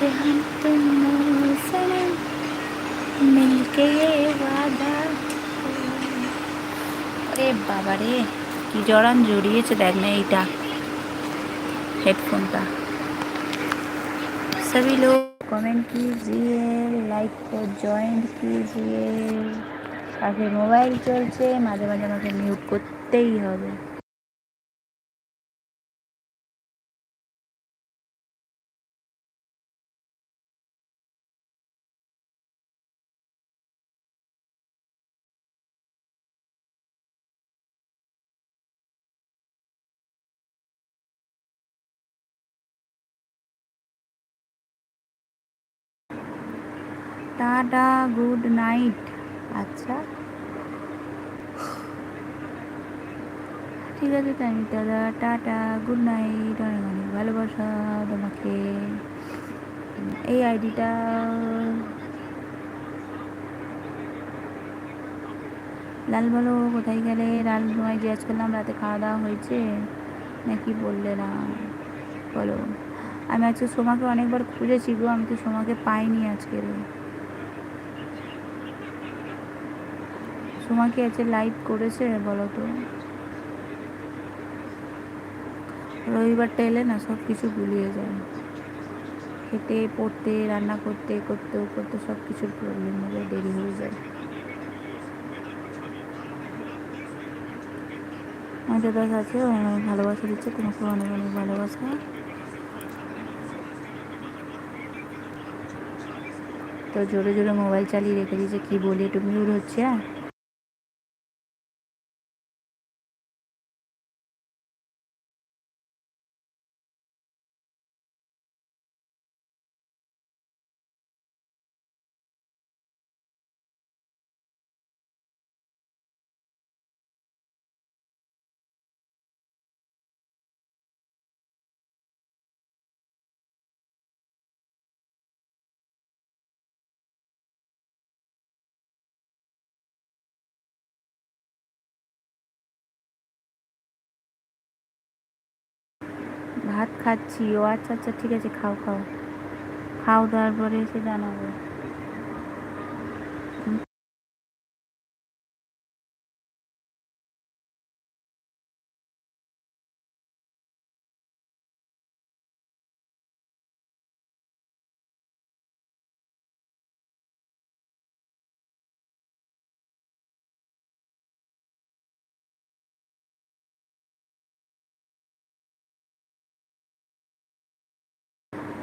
आज हम तुम सनम मिलके ये वादा আরে বাবা রে কি জড়ান জড়িয়েছে দেখ না এইটা হেডফোনটা सभी लोग कमेंट कीजिए লাইক को জয়েন कीजिए কাছে মোবাইল চলছে মাঝে মাঝে আমাকে মিউট করতেই হবে Tata, good night. আচ্ছা। ঠিক আছে তাই দাদা। টাটা, গুড নাইট, অনেক অনেক ভালোবাসা তোমাকে। এই আইডিটা লাল বলো কোথায় গেলে? লাল তোমায় জিজ্ঞাসা করলাম, রাতে খাওয়া দাওয়া হয়েছে। নাকি বললে না? বলো। আমি আজকে সোমাকে অনেকবার খুঁজেছি গো, আমি তো সোমাকে পাইনি আজকে সোমাকে আছে লাইভ করেছে বলো তো? রবিবারটা এলে না সব কিছু গুলিয়ে যায়। খেতে, পড়তে, রান্না করতে করতে করতে সব কিছুর প্রবলেম হয়ে দেরি হয়ে যায়। আমাদের দাস আছে অনেক ভালোবাসা দিচ্ছে তোমাকে অনেক অনেক ভালোবাসা। তো জোরে জোরে মোবাইল চালিয়ে রেখে দিয়েছে, কী বলি, একটু মিউট হচ্ছে হ্যাঁ ভাত খাচ্ছি। ও আচ্ছা আচ্ছা ঠিক আছে খাও খাও। খাও তারপরে এসে জানাব।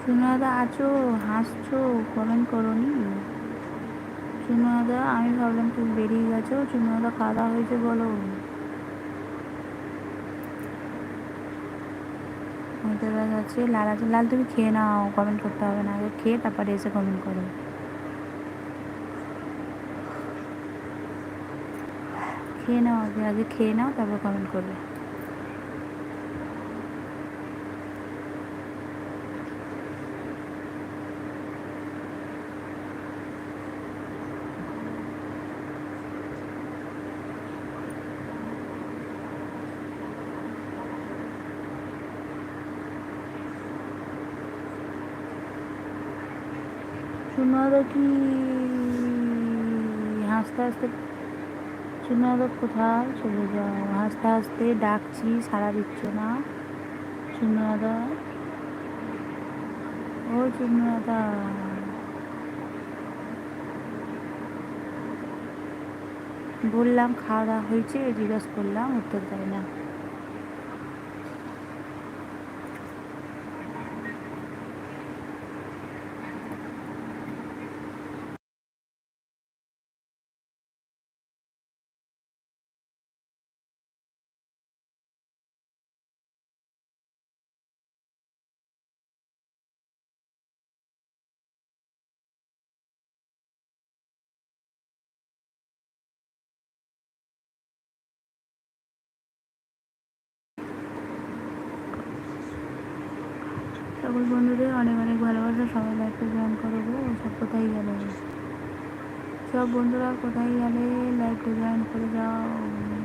সুনাদা আছো? হাসছো? কমেন্ট করো নি চুনুয়াদা আমি ভাবলাম তুমি বেরিয়ে গেছো। খাওয়া দাওয়া হয়েছে, বলো। আছে লাল আছে লাল তুমি খেয়ে নাও কমেন্ট করতে হবে না। আগে খেয়ে তারপরে এসে কমেন্ট করো। খেয়ে নাও, আগে আগে খেয়ে নাও, তারপর কমেন্ট করবে। চুনাদা কি হাসতে হাসতে চুনাদা কোথায় চলে যাও হাসতে হাসতে ডাকছি সারা দিচ্ছ না চুনাদা ও চুনাদা বললাম খাওয়া দাওয়া হয়েছে জিজ্ঞাস করলাম উত্তর দেয় না সকল বন্ধুদের অনেক অনেক ভালোবাসা, সবাই লাইফে জয়েন করো গো সব কোথায় গেলে? সব বন্ধুরা কোথায় গেলে? লাইফে জয়েন করে যাও।